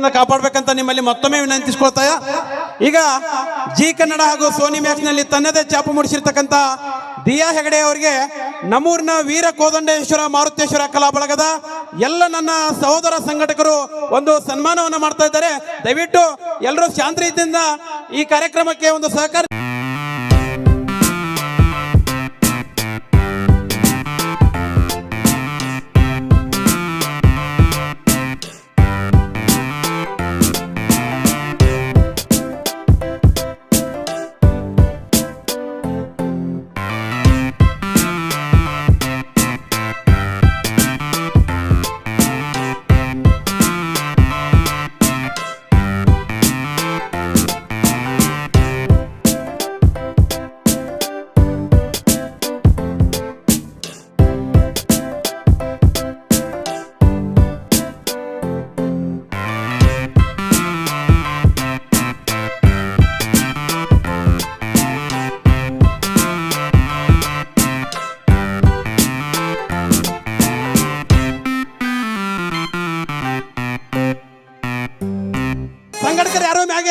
ಕಾಪಾಡಬೇಕಂತ ನಿಮ್ಮಲ್ಲಿ ಮತ್ತೊಮ್ಮೆ ವಿನಂತಿಸ್ಕೊಳ್ತಾ ಈಗ ಜಿ ಕನ್ನಡ ಹಾಗೂ ಸೋನಿ ಮ್ಯಾಚ್ನಲ್ಲಿ ತನ್ನದೇ ಚಾಪು ಮೂಡಿಸಿರ್ತಕ್ಕಂಥ ದಿಯಾ ಹೆಗಡೆ ಅವರಿಗೆ ನಮ್ಮೂರಿನ ವೀರ ಕೋದಂಡೇಶ್ವರ ಮಾರುತೇಶ್ವರ ಕಲಾ ಬಳಗದ ಎಲ್ಲ ನನ್ನ ಸಹೋದರ ಸಂಘಟಕರು ಒಂದು ಸನ್ಮಾನವನ್ನು ಮಾಡ್ತಾ ಇದ್ದಾರೆ. ದಯವಿಟ್ಟು ಎಲ್ಲರೂ ಶಾಂತ ರೀತಿಯಿಂದ ಈ ಕಾರ್ಯಕ್ರಮಕ್ಕೆ ಒಂದು ಸಹಕಾರ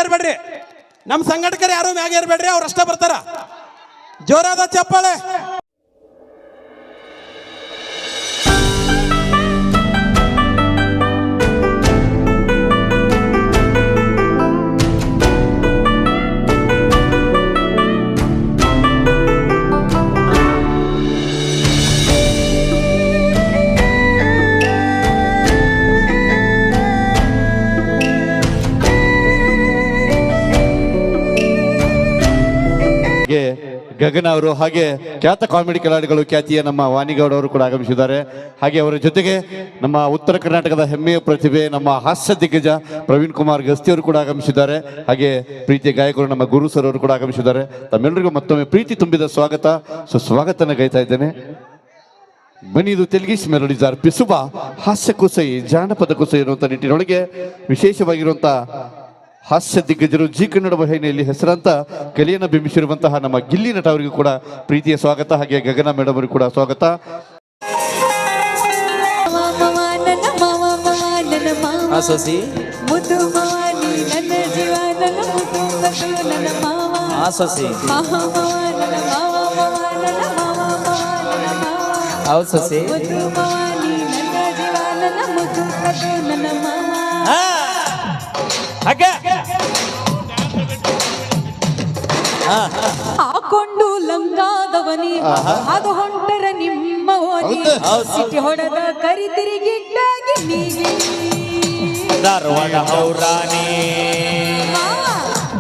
ಇರಬೇಡ್ರಿ ನಮ್ಮ ಸಂಘಟಕರು ಯಾರು ಮ್ಯಾಗ ಇರಬೇಡ್ರಿ ಅವ್ರು ಅಷ್ಟೇ ಬರ್ತಾರ. ಜೋರಾದ ಚಪ್ಪಾಳೆ. ಗಗನ ಅವರು ಹಾಗೆ ಖ್ಯಾತ ಕಾಮಿಡಿ ಕಲಾವಿಗಳು ಖ್ಯಾತಿಯ ನಮ್ಮ ವಾಣಿಗೌಡ ಅವರು ಕೂಡ ಆಗಮಿಸಿದ್ದಾರೆ. ಹಾಗೆ ಅವರ ಜೊತೆಗೆ ನಮ್ಮ ಉತ್ತರ ಕರ್ನಾಟಕದ ಹೆಮ್ಮೆಯ ಪ್ರತಿಭೆ, ನಮ್ಮ ಹಾಸ್ಯ ದಿಗ್ಗಜ ಪ್ರವೀಣ್ ಕುಮಾರ್ ಗಸ್ತಿ ಅವರು ಕೂಡ ಆಗಮಿಸಿದ್ದಾರೆ. ಹಾಗೆ ಪ್ರೀತಿಯ ಗಾಯಕರು ನಮ್ಮ ಗುರು ಸರ್ ಅವರು ಕೂಡ ಆಗಮಿಸಿದ್ದಾರೆ. ತಮ್ಮೆಲ್ಲರಿಗೂ ಮತ್ತೊಮ್ಮೆ ಪ್ರೀತಿ ತುಂಬಿದ ಸ್ವಾಗತ. ಸುಸ್ವಾಗತನ ಗೈತಾ ಇದ್ದೇನೆ. ಬನ್ನಿ ಇದು ತೆಲುಗಿಸ್ ಮೆರಳಿ ಅರ್ಪಿಸುವ ಹಾಸ್ಯ ಕುಸೈ, ಜಾನಪದ ಕುಸೈ ಇರುವಂತಹ ನಿಟ್ಟಿನೊಳಗೆ ವಿಶೇಷವಾಗಿರುವಂತ ಹಾಸ್ಯ ದಿಗ್ಗಜರು ಜಿ ಕನ್ನಡ ವಾಹಿನಿಯಲ್ಲಿ ಹೆಸರಂತ ಕಲೆಯನ್ನು ಬಿಂಬಿಸಿರುವಂತಹ ನಮ್ಮ ಗಿಲ್ಲಿ ನಟ ಅವರಿಗೂ ಕೂಡ ಪ್ರೀತಿಯ ಸ್ವಾಗತ ಹಾಗೆ ಗಗನ ಮೇಡಮ್ ಅವರಿಗೂ ಕೂಡ ಸ್ವಾಗತ. ಹಾಗೆ ಲಂಗಾದವನಿ ಅದು ಹೊಂಟರ ನಿಮ್ಮ ಓದಿ. ಸಿಟಿ ಹೊಡೆದ ಕರಿ ತಿರುಗಿಟ್ಟಾಗಿ ನೀಗಿ ಧಾರವಾಡ ಹೌರಾಣಿ.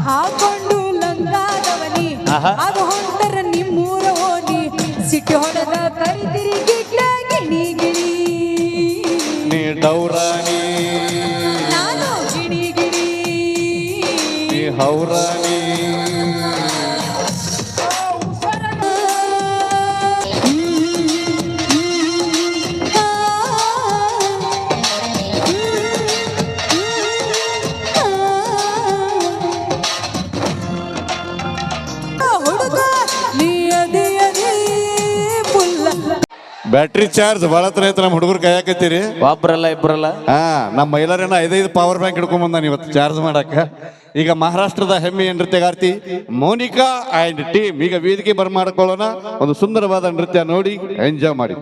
ಹಾಕೊಂಡು ಲಂಗಾದವನಿ. ಅದು ಹೊಂಟರ ನಿಮ್ಮೂರ ಓದಿ. ಸಿಟಿ ಹೊಡೆದ ಕರಿ ತಿರುಗಿಟ್ಟಾಗಿ ನೀಗಿಳಿ ನೀ ಡೌರಾಣಿ ನಾನು ಗಿಣಿ ಹೌರಾಣಿ. ಬ್ಯಾಟ್ರಿ ಚಾರ್ಜ್ ಭಾಳ ಹತ್ರ ಐತೆ ನಮ್ಮ ಹುಡುಗರು ಕಾಯಕತ್ತೀರಿ ಒಬ್ರಲ್ಲ ಇಬ್ರಲ್ಲ? ಹಾ ನಮ್ಮ ಮೈಲಾರೇನ ಐದೈದು ಪವರ್ ಬ್ಯಾಂಕ್ ಹಿಡ್ಕೊಂಡ್ ಬಂದಾನ ಇವತ್ತು ಚಾರ್ಜ್ ಮಾಡಕ್ಕ. ಈಗ ಮಹಾರಾಷ್ಟ್ರದ ಹೆಮ್ಮೆಯ ನೃತ್ಯಗಾರ್ತಿ ಮೋನಿಕಾ ಅಂಡ್ ಟೀಮ್ ಈಗ ವೇದಿಕೆ ಬರ್ಮಾಡ್ಕೊಳ್ಳೋಣ. ಒಂದು ಸುಂದರವಾದ ನೃತ್ಯ ನೋಡಿ ಎಂಜಾಯ್ ಮಾಡಿ.